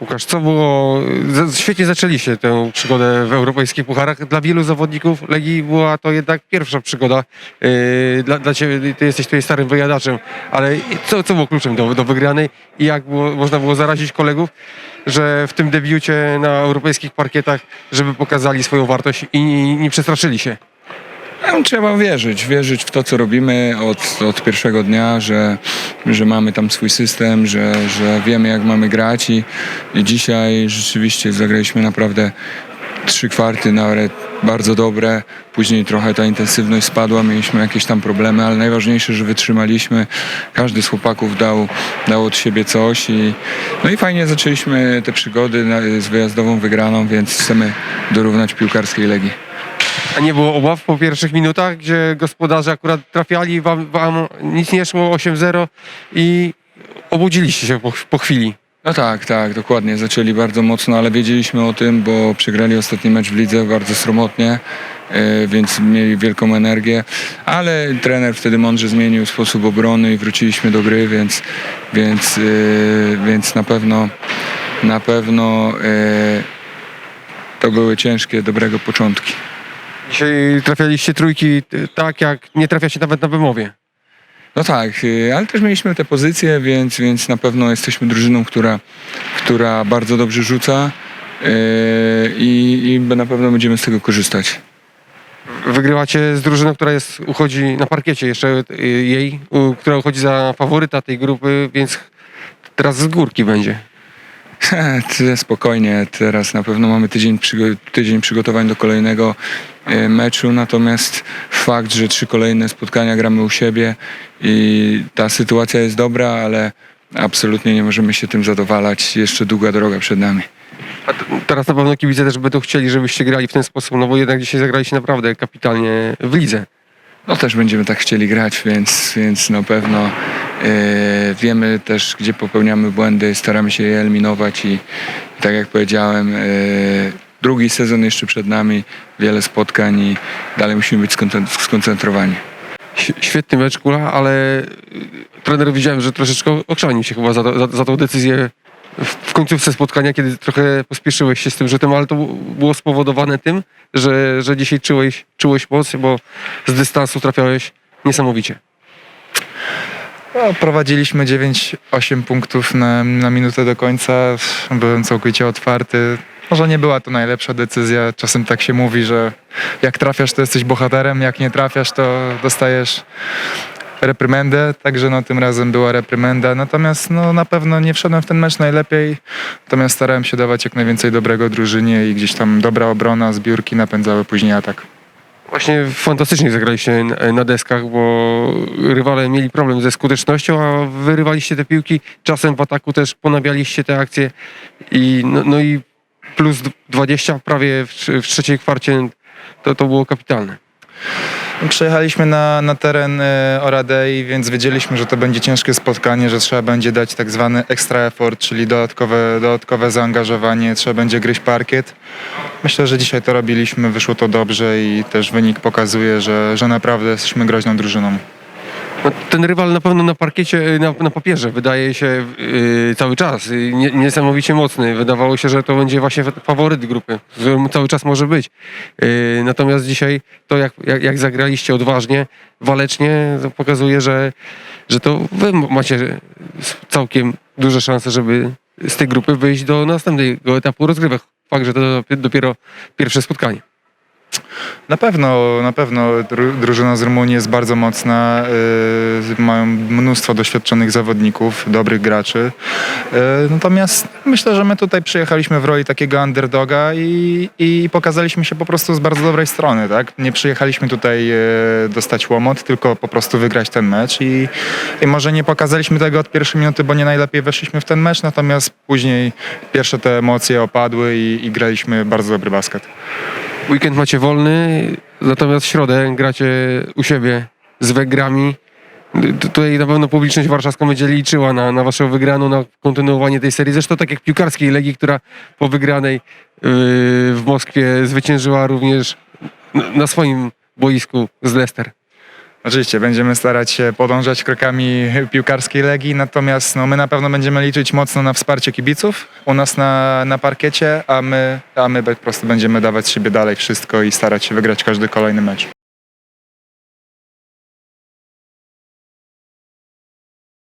Łukasz, co było... Świetnie zaczęliście tę przygodę w europejskich pucharach. Dla wielu zawodników Legii była to jednak pierwsza przygoda. Yy, Dla, dla Ciebie, ty jesteś tutaj starym wyjadaczem, ale co, co było kluczem do, do wygranej i jak było, można było zarazić kolegów, że w tym debiucie na europejskich parkietach, żeby pokazali swoją wartość i nie, nie przestraszyli się? Trzeba wierzyć, wierzyć w to, co robimy od, od pierwszego dnia, że, że mamy tam swój system, że, że wiemy, jak mamy grać i, i dzisiaj rzeczywiście zagraliśmy naprawdę trzy kwarty nawet bardzo dobre. Później trochę ta intensywność spadła, mieliśmy jakieś tam problemy, ale najważniejsze, że wytrzymaliśmy. Każdy z chłopaków dał, dał od siebie coś i no i fajnie zaczęliśmy te przygody z wyjazdową wygraną, więc chcemy dorównać piłkarskiej Legii. A nie było obaw po pierwszych minutach, gdzie gospodarze akurat trafiali, wam, wam nic nie szło, 8-0 i obudziliście się po, po chwili. No tak, tak, dokładnie. Zaczęli bardzo mocno, ale wiedzieliśmy o tym, bo przegrali ostatni mecz w lidze bardzo sromotnie, e, więc mieli wielką energię, ale trener wtedy mądrze zmienił sposób obrony i wróciliśmy do gry, więc, więc, e, więc na pewno na pewno e, to były ciężkie, dobrego początki. Dzisiaj trafialiście trójki y, tak, jak nie trafiacie nawet na wymowie. No tak, y, ale też mieliśmy te pozycje, więc, więc na pewno jesteśmy drużyną, która, która bardzo dobrze rzuca yy, i, i na pewno będziemy z tego korzystać. Wygrywacie z drużyną, która jest, uchodzi na parkiecie jeszcze y, jej, u- która uchodzi za faworyta tej grupy, więc teraz z górki będzie. Tyle spokojnie, teraz na pewno mamy tydzień, przygo- tydzień przygotowań do kolejnego e, meczu, natomiast fakt, że trzy kolejne spotkania gramy u siebie i ta sytuacja jest dobra, ale absolutnie nie możemy się tym zadowalać. Jeszcze długa droga przed nami. A teraz na pewno kibice też będą chcieli, żebyście grali w ten sposób, no bo jednak dzisiaj zagraliście naprawdę kapitalnie w lidze. No też będziemy tak chcieli grać, więc, więc na pewno e, wiemy też, gdzie popełniamy błędy, staramy się je eliminować i tak jak powiedziałem, e, drugi sezon jeszcze przed nami, wiele spotkań i dalej musimy być skoncen- skoncentrowani. Świetny mecz, Kula, ale y, trener widziałem, że troszeczkę okrzanił się chyba za, to, za, za tą decyzję w, końcówce spotkania, kiedy trochę pospieszyłeś się z tym rzutem, ale to było spowodowane tym, że, że dzisiaj czułeś, czułeś moc, bo z dystansu trafiałeś niesamowicie. No, prowadziliśmy 9-8 punktów na, na minutę do końca. Byłem całkowicie otwarty. Może nie była to najlepsza decyzja. Czasem tak się mówi, że jak trafiasz, to jesteś bohaterem, jak nie trafiasz, to dostajesz reprymendę. Także no, tym razem była reprymenda. Natomiast no, na pewno nie wszedłem w ten mecz najlepiej. Natomiast starałem się dawać jak najwięcej dobrego drużynie i gdzieś tam dobra obrona, zbiórki napędzały później atak. Właśnie fantastycznie zagraliście na deskach, bo rywale mieli problem ze skutecznością, a wyrywaliście te piłki. Czasem w ataku też ponawialiście te akcje i no, no i plus d- 20 prawie w, w trzeciej kwarcie to, to było kapitalne. Przyjechaliśmy na, na teren e, Oradei, więc wiedzieliśmy, że to będzie ciężkie spotkanie, że trzeba będzie dać tak zwany extra effort, czyli dodatkowe, dodatkowe zaangażowanie, trzeba będzie gryźć parkiet. Myślę, że dzisiaj to robiliśmy, wyszło to dobrze i też wynik pokazuje, że, że naprawdę jesteśmy groźną drużyną. No, ten rywal na pewno na parkiecie, na, na papierze wydaje się yy, cały czas yy, nie, niesamowicie mocny. Wydawało się, że to będzie właśnie fa- faworyt grupy, którym cały czas może być. Yy, natomiast dzisiaj to jak, jak, jak zagraliście odważnie, walecznie, to pokazuje, że, że to wy macie całkiem duże szanse, żeby z tej grupy wyjść do następnego etapu rozgrywek. Fakt, że to dopiero pierwsze spotkanie. Na pewno, na pewno dru- drużyna z Rumunii jest bardzo mocna. y, mają mnóstwo doświadczonych zawodników, dobrych graczy. Y, natomiast myślę, że my tutaj przyjechaliśmy w roli takiego underdoga i, i pokazaliśmy się po prostu z bardzo dobrej strony. Tak? Nie przyjechaliśmy tutaj y, dostać łomot, tylko po prostu wygrać ten mecz. I, I może nie pokazaliśmy tego od pierwszej minuty, bo nie najlepiej weszliśmy w ten mecz, natomiast później pierwsze te emocje opadły i, i graliśmy bardzo dobry basket. Weekend macie wolny, natomiast w środę gracie u siebie z Węgrami. T- Tutaj na pewno publiczność warszawska będzie liczyła na, na waszą wygraną, na kontynuowanie tej serii. Zresztą tak jak piłkarskiej Legii, która po wygranej yy, w Moskwie zwyciężyła również na swoim boisku z Leicester. Oczywiście, będziemy starać się podążać krokami piłkarskiej Legii, natomiast no, my na pewno będziemy liczyć mocno na wsparcie kibiców u nas na, na parkiecie, a my, a my po prostu będziemy dawać z siebie dalej wszystko i starać się wygrać każdy kolejny mecz.